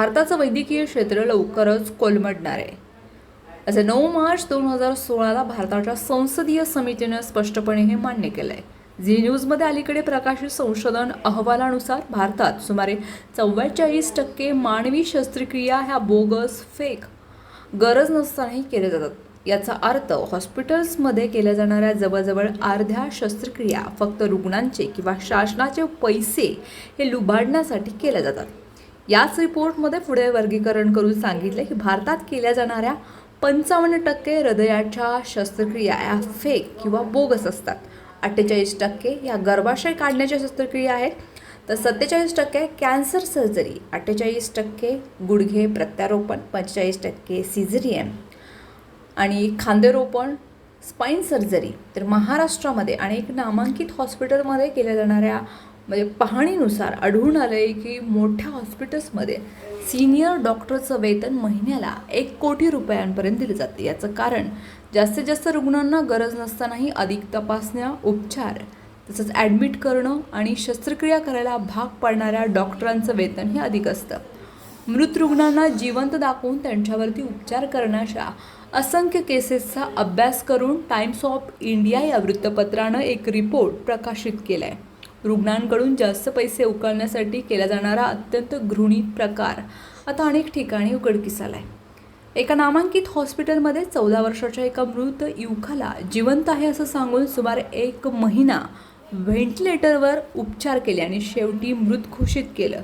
भारताचं वैद्यकीय क्षेत्र लवकरच कोलमडणार आहे. असे नऊ मार्च दोन हजार सोळाला भारताच्या संसदीय समितीनं स्पष्टपणे हे मान्य केलं आहे झी न्यूजमध्ये अलीकडे प्रकाशित संशोधन अहवालानुसार भारतात सुमारे चव्वेचाळीस टक्के मानवी शस्त्रक्रिया ह्या बोगस फेक गरज नसतानाही केल्या जातात. याचा अर्थ हॉस्पिटल्समध्ये केल्या जाणाऱ्या जवळजवळ अर्ध्या शस्त्रक्रिया फक्त रुग्णांचे किंवा शासनाचे पैसे हे लुबाडण्यासाठी केल्या जातात. याच रिपोर्टमध्ये पुढे वर्गीकरण करून सांगितले की भारतात केल्या जाणाऱ्या पंचावन्न टक्के हृदयाच्या शस्त्रक्रिया या फेक किंवा बोगस असतात. अठ्ठेचाळीस टक्के या गर्भाशय काढण्याच्या शस्त्रक्रिया आहेत. तर सत्तेचाळीस टक्के कॅन्सर सर्जरी अठ्ठेचाळीस टक्के गुडघे प्रत्यारोपण पंचेचाळीस टक्के सिझरियन आणि खांदेरोपण स्पाईन सर्जरी तर महाराष्ट्रामध्ये अनेक नामांकित हॉस्पिटलमध्ये केल्या जाणाऱ्या म्हणजे पाहणीनुसार आढळून आलं आहे की मोठ्या हॉस्पिटल्समध्ये सिनियर डॉक्टरचं वेतन महिन्याला एक कोटी रुपयांपर्यंत दिलं जाते. याचं कारण जास्तीत जास्त रुग्णांना गरज नसतानाही अधिक तपासण्या उपचार तसंच ॲडमिट करणं आणि शस्त्रक्रिया करायला भाग पाडणाऱ्या डॉक्टरांचं वेतन हे अधिक असतं. मृत रुग्णांना जिवंत दाखवून त्यांच्यावरती उपचार करण्याच्या असंख्य केसेसचा अभ्यास करून टाइम्स ऑफ इंडिया या वृत्तपत्रानं एक रिपोर्ट प्रकाशित केला आहे रुग्णांकडून जास्त पैसे उकळण्यासाठी केला जाणारा अत्यंत घृणित प्रकार. आता अनेक ठिकाणी उघडकीस आला आहे एका नामांकित हॉस्पिटलमध्ये चौदा वर्षाच्या एका मृत युवकाला जिवंत आहे असं सांगून सुमारे एक महिना व्हेंटिलेटरवर उपचार केले आणि शेवटी मृत घोषित केलं.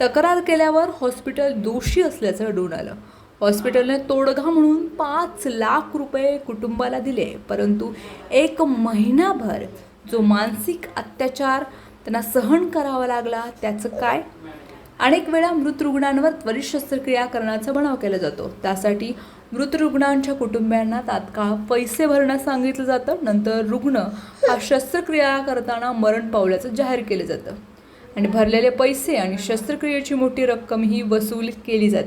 तक्रार केल्यावर हॉस्पिटल दोषी असल्याचं आढळून आलं. हॉस्पिटलने तोडगा म्हणून पाच लाख रुपये कुटुंबाला दिले परंतु एक महिनाभर जो मानसिक अत्याचार त्यांना सहन करावा लागला त्याचं काय? अनेक वेळा मृत रुग्णांवर त्वरित शस्त्रक्रिया करण्याचा बनाव केला जातो. त्यासाठी मृत रुग्णांच्या कुटुंबियांना तात्काळ पैसे भरण्यास सांगितलं जातं. नंतर रुग्ण हा शस्त्रक्रिया करताना मरण पावल्याचं जाहीर केलं जातं. आणि भरलेले पैसे आणि शस्त्रक्रियेची मोठी रक्कम ही वसूल केली जाते.